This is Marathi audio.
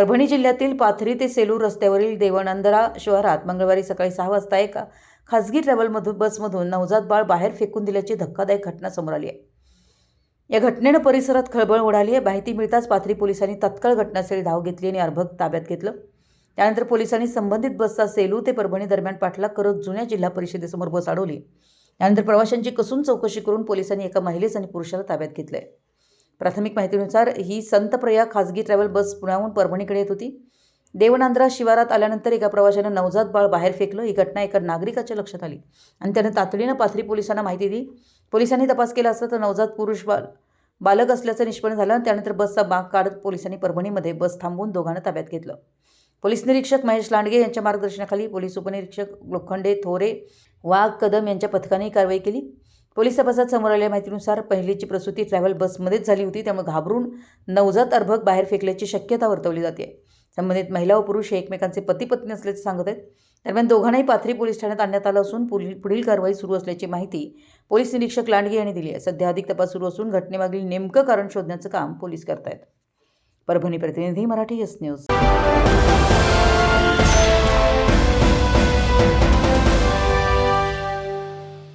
परभणी जिल्ह्यातील पाथरी ते सेलूर रस्त्यावरील देवनंदरा शहरात मंगळवारी सकाळी सहा वाजता एका खासगी ट्रॅव्हलमधून बसमधून नवजात बाळ बाहेर फेकून दिल्याची धक्कादायक घटना समोर आली आहे. या घटनेनं परिसरात खळबळ उडाली आहे. माहिती मिळताच पाथरी पोलिसांनी तत्काळ घटनास्थळी धाव घेतली आणि अर्भक ताब्यात घेतलं. त्यानंतर पोलिसांनी संबंधित बसचा सेलू ते परभणी दरम्यान पाठलाग करत जुन्या जिल्हा परिषदेसमोर बस अडवली त्यानंतर प्रवाशांची कसून चौकशी करून पोलिसांनी एका महिलेस आणि पुरुषाला ताब्यात घेतलं आहे प्राथमिक माहितीनुसार ही संतप्रया खासगी ट्रॅव्हल बस पुण्याहून परभणीकडे येत होती. देवनांद्रा शिवारात आल्यानंतर एका प्रवाशानं नवजात बाळ बाहेर फेकलं. ही घटना एका नागरिकाच्या लक्षात आली आणि त्यानं तातडीनं पाथरी पोलिसांना माहिती दिली. पोलिसांनी तपास केला असता तर नवजात पुरुष बाल बालक असल्याचं निष्पन्न झालं आणि त्यानंतर बसचा बाग काढत पोलिसांनी परभणीमध्ये बस थांबवून दोघांना ताब्यात घेतलं. पोलीस निरीक्षक महेश लांडगे यांच्या मार्गदर्शनाखाली पोलीस उपनिरीक्षक लोखंडे थोरे वाघ कदम यांच्या पथकाने कारवाई केली. पोलीस तपासात समोर आलेल्या माहितीनुसार पहिलीची प्रसूती ट्रॅव्हल बसमध्येच झाली होती. त्यामुळे घाबरून नवजात अर्भक बाहेर फेकल्याची शक्यता वर्तवली जाते. संबंधित महिला व पुरुष हे एकमेकांचे पती पत्नी असल्याचे सांगत आहेत. दरम्यान दोघांनाही पाथरी पोलीस ठाण्यात आणण्यात आलं असून पुढील पुढील कारवाई सुरू असल्याची माहिती पोलीस निरीक्षक लांडगे यांनी दिली आहे. सध्या अधिक तपास सुरू असून घटनेमागील नेमकं कारण शोधण्याचं काम पोलीस करतायत. परभणी प्रतिनिधी मराठी एस न्यूज.